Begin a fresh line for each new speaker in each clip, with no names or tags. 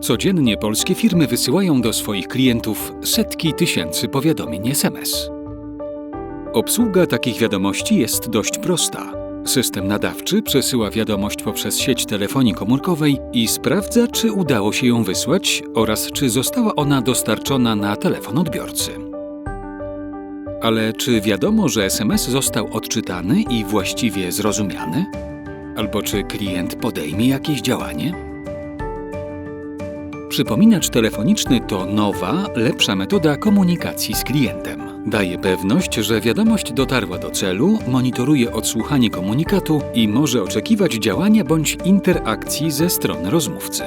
Codziennie polskie firmy wysyłają do swoich klientów setki tysięcy powiadomień SMS. Obsługa takich wiadomości jest dość prosta. System nadawczy przesyła wiadomość poprzez sieć telefonii komórkowej i sprawdza, czy udało się ją wysłać oraz czy została ona dostarczona na telefon odbiorcy. Ale czy wiadomo, że SMS został odczytany i właściwie zrozumiany? Albo czy klient podejmie jakieś działanie? Przypominacz telefoniczny to nowa, lepsza metoda komunikacji z klientem. Daje pewność, że wiadomość dotarła do celu, monitoruje odsłuchanie komunikatu i może oczekiwać działania bądź interakcji ze strony rozmówcy.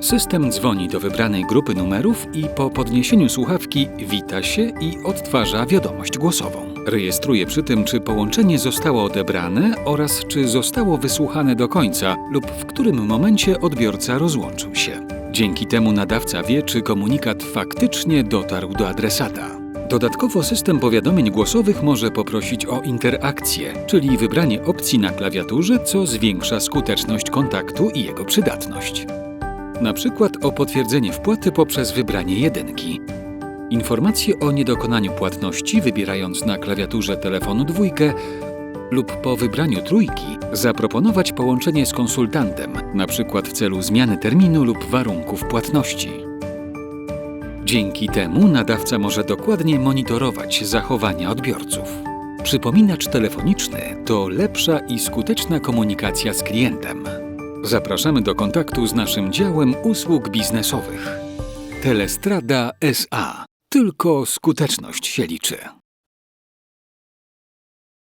System dzwoni do wybranej grupy numerów i po podniesieniu słuchawki wita się i odtwarza wiadomość głosową. Rejestruje przy tym, czy połączenie zostało odebrane oraz czy zostało wysłuchane do końca lub w którym momencie odbiorca rozłączył się. Dzięki temu nadawca wie, czy komunikat faktycznie dotarł do adresata. Dodatkowo system powiadomień głosowych może poprosić o interakcję, czyli wybranie opcji na klawiaturze, co zwiększa skuteczność kontaktu i jego przydatność. Na przykład o potwierdzenie wpłaty poprzez wybranie jedynki. Informacje o niedokonaniu płatności wybierając na klawiaturze telefonu dwójkę lub po wybraniu trójki zaproponować połączenie z konsultantem, przykład w celu zmiany terminu lub warunków płatności. Dzięki temu nadawca może dokładnie monitorować zachowania odbiorców. Przypominacz telefoniczny to lepsza i skuteczna komunikacja z klientem. Zapraszamy do kontaktu z naszym działem usług biznesowych. Telestrada SA. Tylko skuteczność się liczy.